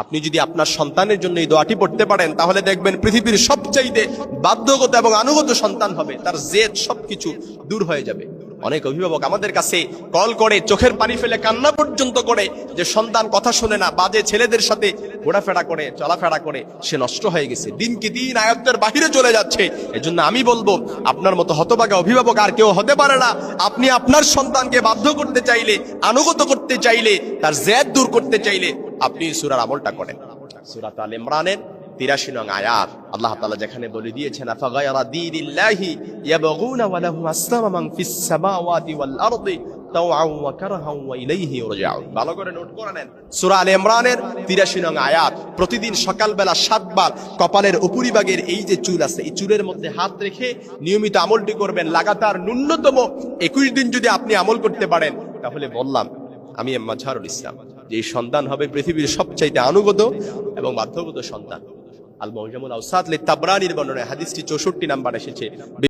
আপনি যদি আপনার সন্তানের জন্য এই দোয়াটি পড়তে পারেন, তাহলে দেখবেন পৃথিবীর সবচাইতে বাধ্যগত এবং আনুগত সন্তান হবে, তার জেদ সবকিছু দূর হয়ে যাবে। অনেক অভিভাবক আমাদের কাছে কল করে, চোখের পানি ফেলে কান্না পর্যন্ত করে যে সন্তান কথা শোনে না, বাজে ছেলেদের সাথে ঘোরাফেরা করে, চলাফেরা করে, সে নষ্ট হয়ে গেছে। দিন কি দিন আয়ত্তের বাহিরে চলে যাচ্ছে। এজন্য আমি বলব, আপনার মতো হতবাগা অভিভাবক আর কেউ হতে পারে না। আপনি আপনার সন্তানকে বাধ্য করতে চাইলে আনুগত করতে চাইলে, তার জেদ দূর করতে চাইলে আপনি সুরার আমলটা করেন। সুরাত আল ইমরানের তিরাশি নং আয়াত। আল্লাহ তাআলা যেখানে বলে দিয়েছেন, আফাগায়রা দীনিল্লাহি ইয়াবগুনা ওয়া লাহু আসলামা ফিস সামাওয়াতি ওয়াল আরদি তাওআন ওয়া কারহান ওয়া ইলাইহি ইরজাউন ভালো করে নোট করে নেন। সূরা আলে ইমরানের 83 নং আয়াত, প্রতিদিন সকালবেলা সাতবার কপালের এই যে চুল আছে, এই চুলের মধ্যে হাত রেখে নিয়মিত আমলটি করবেন। লাগাতার ন্যূনতম 21 দিন যদি আপনি আমল করতে পারেন, তাহলে বললাম, আমি ইসলাম। যে সন্তান হবে পৃথিবীর সবচাইতে আনুগত এবং বাধ্যগত সন্তান। আল মৌজামুল আউসাদ তাবরানির বর্ণনায় হাদিসটি চৌষট্টি নাম্বার এসেছে।